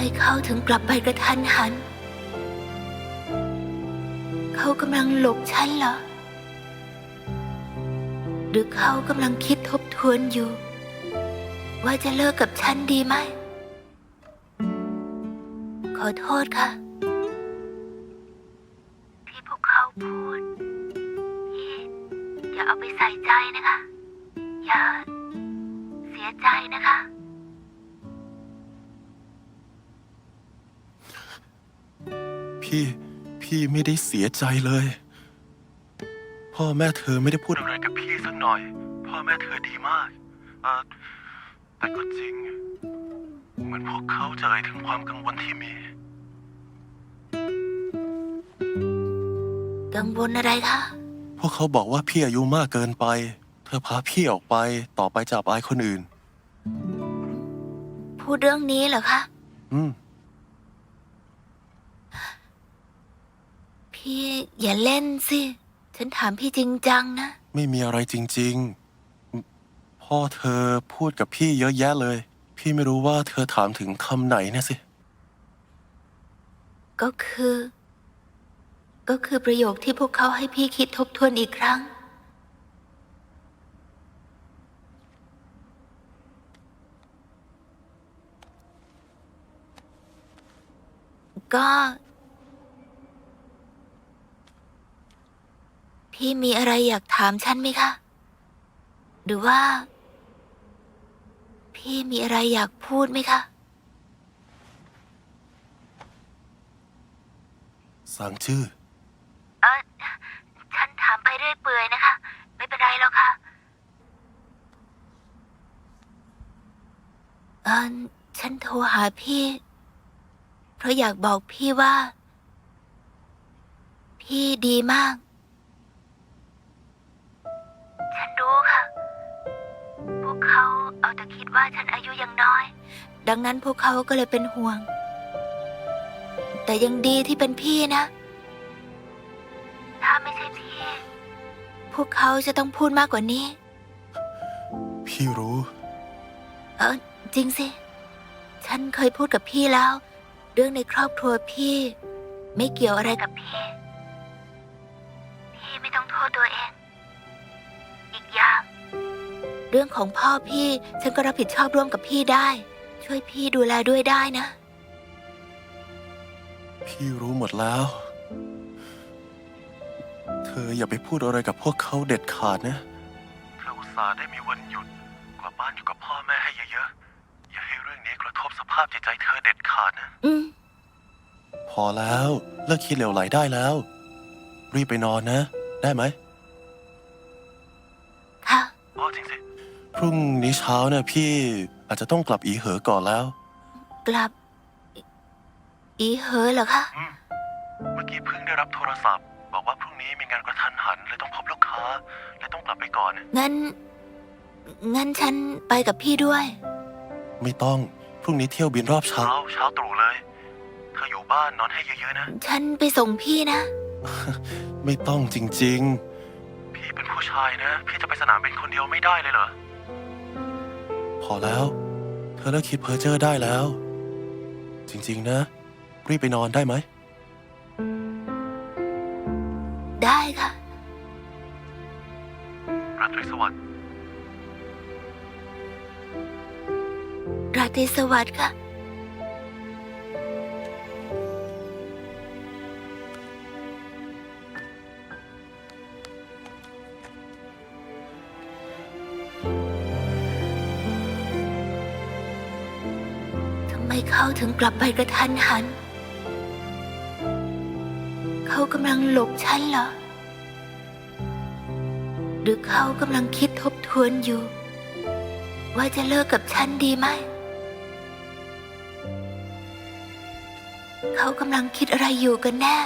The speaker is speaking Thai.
ไมเขาถึงกลับไปกระทันหัน เขากำลังหลบฉันเหรอ หรือเขากำลังคิดทบทวนอยู่ ว่าจะเลิกกับฉันดีไหม ขอโทษค่ะ ที่พวกเขาพูดอย่าเอาไปใส่ใจนะคะ อย่าเสียใจ พี่พี่ไม่ได้เสียใจเลย พ่อแม่เธอไม่ได้พูดอะไรกับพี่สักหน่อย พ่อแม่เธอดีมากเออแต่ก็จริง เหมือนพวกเขาจะเอ่ยถึงความกังวลที่มี กังวลอะไรคะ พวกเขาบอกว่าพี่อายุมากเกินไป เธอพาพี่ออกไปต่อไปจับอายคนอื่น พูดเรื่องนี้เหรอคะ อืม พี่อย่าเล่นสิ ฉันถามพี่จริงจังนะ ไม่มีอะไรจริง ๆ พ่อเธอพูดกับพี่เยอะแยะเลย พี่ไม่รู้ว่าเธอถามถึงคำไหนเนี่ยสิ ก็คือ ก็คือประโยคที่พวกเขาให้พี่คิดทบทวนอีกครั้ง ก็ พี่มีอะไรอยากถามฉันไหมคะ หรือว่า พี่มีอะไรอยากพูดไหมคะ สั่งชื่อ เออฉันถามไปเรื่อยเปื่อยนะคะ ไม่เป็นไรหรอกค่ะเออฉันโทรหาพี่ เพราะอยากบอกพี่ว่า พี่ดีมาก กเขาเอาแต่คิดว่าฉันอายุยังน้อย ดังนั้นพวกเขาก็เลยเป็นห่วง แต่ยังดีที่เป็นพี่นะ ถ้าไม่ใช่พี่ พวกเขาจะต้องพูดมากกว่านี้ พี่รู้ เออจริงสิ ฉันเคยพูดกับพี่แล้ว เรื่องในครอบครัวพี่ ไม่เกี่ยวอะไรกับพี่ พี่ไม่ต้องโทษตัวเอง อีกอย่าง เรื่องของพ่อพี่ฉันก็รับผิดชอบร่วมกับพี่ได้ ช่วยพี่ดูแลด้วยได้นะ พี่รู้หมดแล้ว เธออย่าไปพูดอะไรกับพวกเขาเด็ดขาดนะเธออุตส่าห์ได้มีวันหยุดกลับบ้านอยู่กับพ่อแม่ให้เยอะๆ อย่าให้เรื่องนี้กระทบสภาพจิตใจเธอเด็ดขาดนะ อืมพอแล้ว เลิกคิดเหลวไหลได้แล้ว รีบไปนอนนะ ได้ไหมค่ะอ๋อ จริงสิ พรุ่งนี้เช้าเนี่ยพี่อาจจะต้องกลับอีเหอก่อนแล้ว กลับ อีอีเหอเหรอคะอืม เมื่อกี้เพิ่งได้รับโทรศัพท์ บอกว่าพรุ่งนี้มีงานกระทันหันเลยต้องพบลูกค้าเลยต้องกลับไปก่อน งั้น งั้นฉันไปกับพี่ด้วย ไม่ต้อง พรุ่งนี้เที่ยวบินรอบเช้า เช้าตรู่เลย เธออยู่บ้านนอนให้เยอะๆนะ ฉันไปส่งพี่นะ ไม่ต้องจริง ๆ พี่เป็นผู้ชายนะ พี่จะไปสนามบินคนเดียวไม่ได้เลยเหรอ พอแล้ว เธอเลิกคิดเพ้อเจ้อได้แล้ว จริง ๆ นะ รีบไปนอนได้ไหม ได้ค่ะ ราตรีสวัสดิ์ ราตรีสวัสดิ์ค่ะ ทำไมเขาถึงกลับไปกระทันหัน เขากำลังหลบฉันเหรอ หรือเขากำลังคิดทบทวนอยู่ ว่าจะเลิกกับฉันดีไหม เขากำลังคิดอะไรอยู่กันแน่